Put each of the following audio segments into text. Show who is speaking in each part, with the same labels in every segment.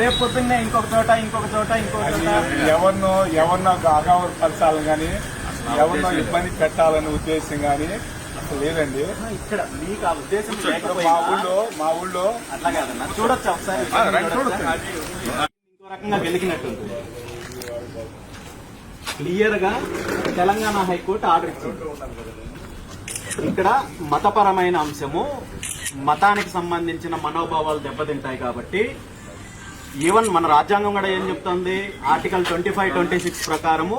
Speaker 1: రేపు పొద్దున్నే ఇంకొక చోట ఇంకొక చోట ఇంకొక చోట.
Speaker 2: ఎవరినో ఎవరినో అగౌరవపరచాలని కానీ ఎవరినో ఇబ్బంది పెట్టాలనే ఉద్దేశం కానీ లేదండి.
Speaker 1: ఇక్కడ మీకు ఆ ఉద్దేశం
Speaker 2: మా ఊళ్ళో మా ఊళ్ళో
Speaker 1: అట్లా కాదన్న చూడొచ్చు ఒకసారి? ఇంకో రకంగా క్లియర్గా తెలంగాణ హైకోర్టు ఆర్డర్ ఇచ్చింది. ఇక్కడ మతపరమైన అంశము మతానికి సంబంధించిన మనోభావాలు దెబ్బతింటాయి కాబట్టి ఈవెన్ మన రాజ్యాంగం కూడా ఏం చెప్తుంది? Article twenty five twenty six ప్రకారము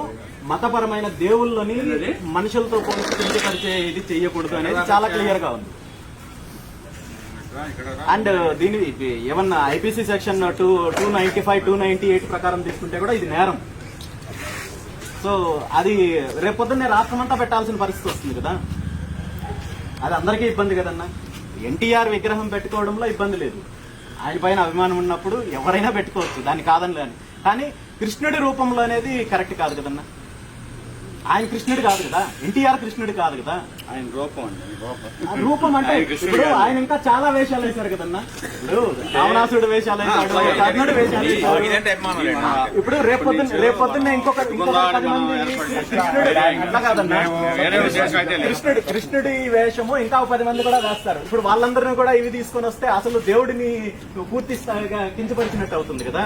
Speaker 1: మతపరమైన దేవుళ్ళని మనుషులతో పోల్చి కించపరిచే ఇది చేయకూడదు అనేది చాలా క్లియర్గా ఉంది. అండ్ దీని ఏమన్నా IPC section two two ninety five two ninety eight ప్రకారం తీసుకుంటే కూడా ఇది నేరం. సో అది రేపొద్దున్నే రాష్ట్రం అంతా పెట్టాల్సిన పరిస్థితి వస్తుంది కదా? అది అందరికీ ఇబ్బంది కదన్నా? ఎన్టీఆర్ విగ్రహం పెట్టుకోవడంలో ఇబ్బంది లేదు. ఆయన పైన అభిమానం ఉన్నప్పుడు ఎవరైనా పెట్టుకోవచ్చు దాన్ని కాదని కానీ కృష్ణుడి రూపంలో అనేది కరెక్ట్ కాదు కదన్నా. ఆయన కృష్ణుడు కాదు కదా. ఎన్టీఆర్ కృష్ణుడు కాదు కదా.
Speaker 3: ఆయన రూపం అండి రూపం.
Speaker 1: రూపం అంటే ఇప్పుడు ఆయన ఇంకా చాలా వేషాలు వేశారు కదన్నా. ఇప్పుడు రావణాసుడు వేషాలు వేశాడు కర్ణుడు వేషాలు వేశాడు.
Speaker 3: ఇదంటే అభిమానం లేండి.
Speaker 1: ఇప్పుడు రేపొద్దున రేపొద్దున్న ఇంకొక ఇంకొక పది మంది కృష్ణుడు. కృష్ణుడు వేషము ఇంకా పది మంది కూడా వేస్తారు. ఇప్పుడు వాళ్ళందరినీ కూడా ఇవి తీసుకొని వస్తే అసలు దేవుడిని పూర్తి స్థాయిగా కించపరిచినట్టు అవుతుంది కదా.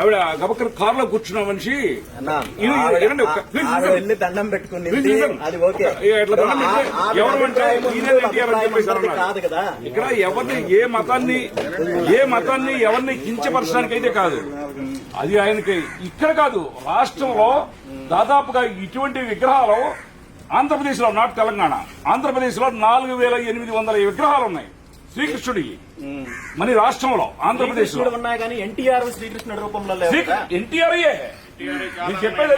Speaker 2: ఆవిడ గబక్కన కారులో కూర్చున్న మనిషి.
Speaker 1: వెళ్ళి దండం పెట్టుకుని. అది ఓకే.
Speaker 2: ఇక్కడ ఎవరిని ఏ మతాన్ని ఏ మతాన్ని ఎవరిని కించపరచడానికి అయితే కాదు. అది ఆయనకి ఇక్కడ కాదు రాష్ట్రంలో దాదాపుగా ఇటువంటి విగ్రహాలు ఆంధ్రప్రదేశ్లో నాట్ తెలంగాణ ఆంధ్రప్రదేశ్లో నాలుగు వేల ఎనిమిది వందల విగ్రహాలు ఉన్నాయి. శ్రీకృష్ణుడి. మన రాష్ట్రంలో
Speaker 1: ఆంధ్రప్రదేశ్లో ఉన్నాయి కానీ ఎన్టీఆర్ శ్రీకృష్ణుడి రూపంలో?
Speaker 2: ఎన్టీఆర్ చెప్పేది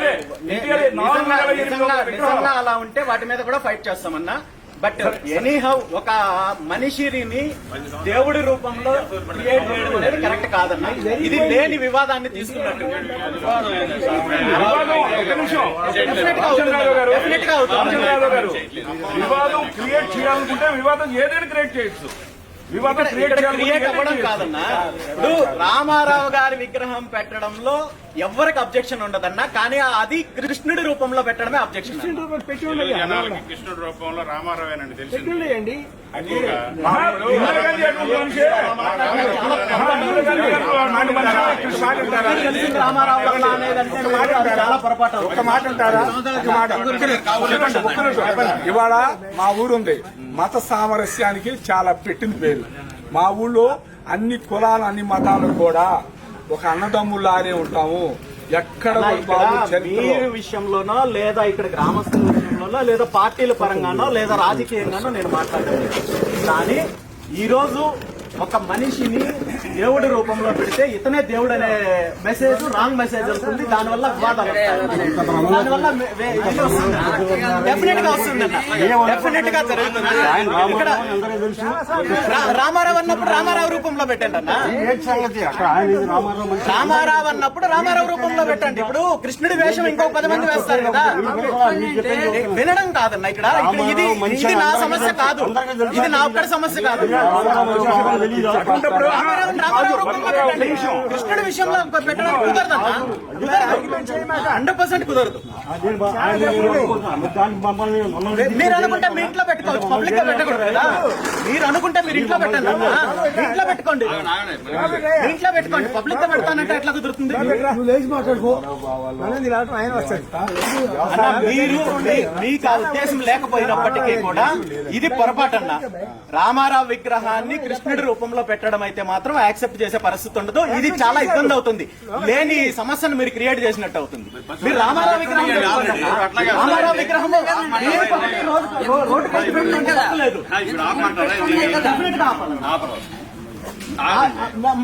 Speaker 1: నిజంగా- అలా ఉంటే వాటి మీద కూడా ఫైట్ చేస్తామన్నా. బట్ ఎనీహౌ ఒక మనిషిని దేవుడి రూపంలో క్రియేట్ చేయడం అనేది కరెక్ట్ కాదన్న. ఇది లేని వివాదాన్ని తీసుకున్నట్టు.
Speaker 2: వివాదం క్రియేట్ చేయాలనుకుంటే వివాదం ఏదైనా క్రియేట్ చేయొచ్చు. క్రియేట్
Speaker 1: ఇక్కడ క్రియేట్ అవ్వడం కాదన్నా. ఇప్పుడు రామారావు గారి విగ్రహం పెట్టడంలో ఎవరికి అబ్జెక్షన్ ఉండదన్నా కానీ అది కృష్ణుడి రూపంలో పెట్టడమే అబ్జెక్షన్
Speaker 3: కృష్ణుడు రూపంలో రామారావేనండి తెలిసింది
Speaker 1: రామారావు అనేదంటే చాలా పొరపాటు.
Speaker 2: ఒక మాట నిమిషం. ఇవాళ మా ఊరు ఉంది మత సామరస్యానికి చాలా పెట్టిన పేరు మా ఊళ్ళో అన్ని కులాలు అన్ని మతాలు కూడా ఒక అన్నదమ్ములానే ఉంటాము. ఎక్కడ
Speaker 1: మీరు విషయంలోనో లేదా ఇక్కడ గ్రామస్తుల విషయంలోనో లేదా పార్టీల పరంగానో లేదా రాజకీయంగానో నేను మాట్లాడలేదు. కానీ ఈ రోజు ఒక మనిషిని దేవుడి రూపంలో పెడితే ఇతనే దేవుడు అనే మెసేజ్ రాంగ్ మెసేజ్ వస్తుంది. దానివల్ల వివాదాలు దానివల్ల డెఫినెట్గా వస్తుంది. డెఫినెట్గా జరుగుతుంది. ఇక్కడ రామారావు అన్నప్పుడు రామారావు రూపంలో పెట్టండి అన్న. రామారావు అన్నప్పుడు రామారావు రూపంలో పెట్టండి. ఇప్పుడు కృష్ణుడి వేషం ఇంకో పది మంది వేస్తారు కదా. వినడం కాదన్న ఇక్కడ. ఇది ఇది నా సమస్య కాదు. ఇది నా ఒక్కడి సమస్య కాదు. కృష్ణుడి విషయంలో పెట్టడం కుదరదన్న హండ్రెడ్ పర్సెంట్ కుదరదు. మీరు అనుకుంటే మీ ఇంట్లో పెట్టుకోవచ్చు. పబ్లిక్గా పెట్టకూడదు మీరు అనుకుంటే మీరు ఇంట్లో పెట్టండి ఇంట్లో పెట్టుకోండి. ఇంట్లో పెట్టుకోండి. పబ్లిక్గా పెడతానంటే ఎట్లా కుదురుతుంది? అన్న, మీరు మీ- మీకు ఆ ఉద్దేశం లేకపోయినప్పటికీ కూడా ఇది పొరపాటు అన్న రామారావు విగ్రహాన్ని కృష్ణుడి రూపంలో పెట్టడం అయితే మాత్రం యాక్సెప్ట్ చేసే పరిస్థితి ఉండదు. ఇది చాలా ఇబ్బంది అవుతుంది. లేని సమస్యను మీరు క్రియేట్ చేసినట్టు అవుతుంది. మీరు రామారావు విగ్రహం. రామారావు విగ్రహం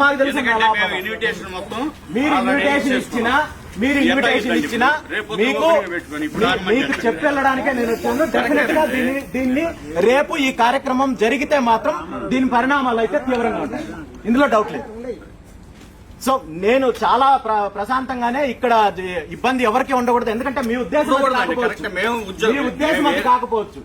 Speaker 1: మాకు తెలుసు మీరు ఇన్విటేషన్. ఇచ్చినా మీరు ఇన్విటేషన్ ఇచ్చినా మీకు మీకు. చెప్పెళ్ళడానికే నేను వచ్చాను. డెఫినెట్గా దీన్ని దీన్ని రేపు ఈ కార్యక్రమం జరిగితే మాత్రం దీని పరిణామాలు అయితే తీవ్రంగా ఉంటాయి. ఇందులో డౌట్ లేదు. సో నేను చాలా ప్ర- ప్రశాంతంగానే ఇక్కడ ఇబ్బంది ఎవరికి ఉండకూడదు. ఎందుకంటే మీ ఉద్దేశం మీ ఉద్దేశం అది కాకపోవచ్చు.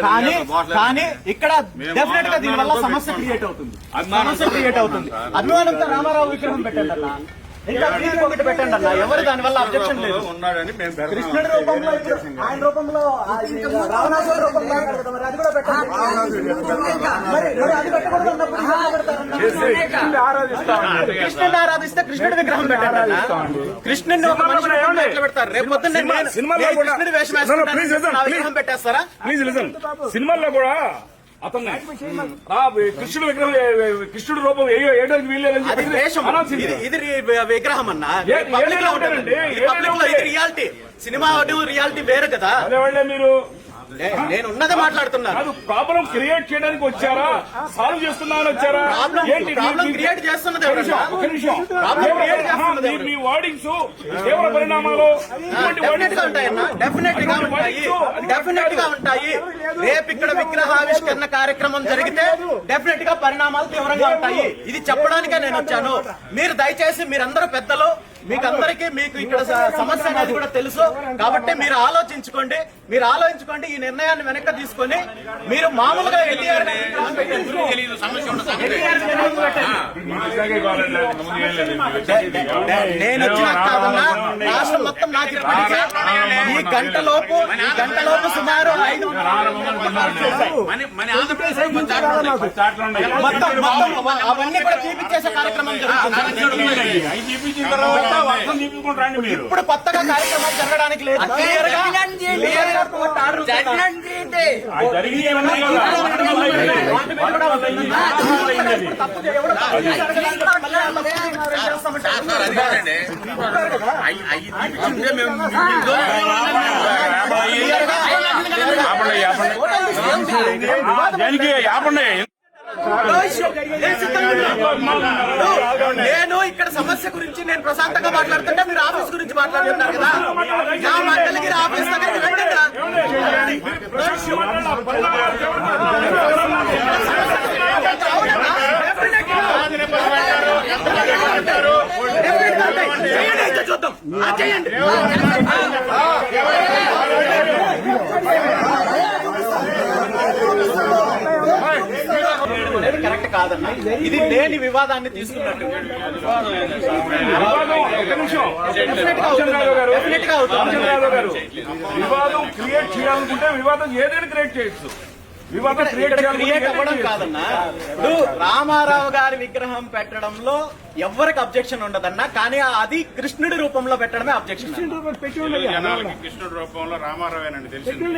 Speaker 1: కానీ. కానీ ఇక్కడ డెఫినెట్గా దీని వల్ల
Speaker 3: అభిమానంతో
Speaker 1: సమస్య. క్రియేట్ అవుతుంది. సమస్య క్రియేట్ అవుతుంది. అభిమానంతో రామారావు విగ్రహం పెట్టండి అన్న ఇంకా దీనికి ఒకటి పెట్టండి అన్న. ఎవరు దాని వల్ల అబ్జెక్షన్ లేదు.
Speaker 3: ఉన్నాడని మేము పెడతాం.
Speaker 1: కృష్ణుడి రూపంలో ఇప్పుడు ఆయన రూపంలో ఆ రావణాసురుడి రూపంలో ఉన్నాడు కదా, మరి అది కూడా పెట్టండి. మరి మరి అది పెట్టకూడదు అన్నప్పుడు ఇది ఎలా పెడతారన్న? కృష్ణుడిని ఆరాధిస్తే కృష్ణుడి విగ్రహం పెట్టండి కృష్ణుడిని ఒక మనిషి ఎట్లా పెడతారు. రేపు పొద్దున్న
Speaker 2: సినిమాలో
Speaker 1: కృష్ణుడి వేషం పెట్టేస్తారా?
Speaker 2: ప్లీజ్ లిసన్ సినిమాల్లో కూడా అతన్ని. రా, కృష్ణుడు విగ్రహం కృష్ణుడు రూపం ఏ ఏడానికి వీల్లేదని.
Speaker 1: ఇది విగ్రహం అన్న.
Speaker 2: ఏ-
Speaker 1: పబ్లిక్లో
Speaker 2: ఏదైనా
Speaker 1: ఉంటుంది.
Speaker 2: ఉంటారండి,
Speaker 1: ఇది పబ్లిక్లో ఇది
Speaker 2: ఏదైనా
Speaker 1: రియాలిటీ సినిమా రియాలిటీ వేరు కదా.
Speaker 2: మీరు?
Speaker 1: నేను ఉన్నదే మాట్లాడుతున్నాను.
Speaker 2: కాదు ప్రాబ్లం క్రియేట్ చేయడానికి వచ్చారా? సాల్వ్ చేస్తున్నామని వచ్చారా? మీ-
Speaker 1: create చేస్తున్నది
Speaker 2: ఒక నిమిషం, మీ- వార్డింగ్స్ తీవ్ర పరిణామాలు. డెఫినెట్గా
Speaker 1: ఉంటాయి. రేపు ఇక్కడ విగ్రహావిష్కరణ కార్యక్రమం జరిగితే డెఫినెట్గా పరిణామాలు తీవ్రంగా ఉంటాయి. ఇది చెప్పడానికే నేను వచ్చాను. మీరు దయచేసి మీరందరూ పెద్దలు మీకు అందరికీ మీకు ఇక్కడ సమస్య అనేది కూడా తెలుసు. కాబట్టి మీరు ఆలోచించుకోండి. మీరు ఆలోచించుకోండి. ఈ నిర్ణయాన్ని వెనక్కి తీసుకొని మీరు మామూలుగా ఎన్టీఆర్. నేను వచ్చిన కాదన్నా రాష్ట్రం మొత్తం నాకు ఇప్పటికే ఈ గంట లోపు ఈ గంట లోపు సుమారు ఐదు. మొత్తం మొత్తం అవన్నీ కూడా చూపించేసే కార్యక్రమం జరుగుతుంది ఇప్పుడు కొత్తగా కార్యక్రమాలు జరగడానికి లేదు క్లియర్గా గా. తప్పు నేను ఇక్కడ సమస్య గురించి నేను ప్రశాంతంగా మాట్లాడుతుంటే మీరు ఆఫీస్ గురించి మాట్లాడుతున్నారు కదా. నా మండలికి ఆఫీస్ దగ్గరికి రా. అవునన్నా? Definitely ఉంటాయి. చేయండి అయితే చూద్దాం ఆ, కరెక్ట్ కాదన్న ఇది లేని వివాదాన్ని తీసుకున్నట్టు
Speaker 2: వివాదం క్రియేట్ చేయాలనుకుంటే వివాదం ఏదైనా క్రియేట్ చేయొచ్చు. క్రియేట్
Speaker 1: అవ్వడం
Speaker 2: చేయాలనుకుంటే
Speaker 1: కాదన్నా. ఇప్పుడు రామారావు గారి విగ్రహం పెట్టడంలో ఎవరికి అబ్జెక్షన్ ఉండదన్నా కానీ అది కృష్ణుడి రూపంలో పెట్టడమే అబ్జెక్షన్
Speaker 3: కృష్ణుడి రూపంలో తెలిసింది.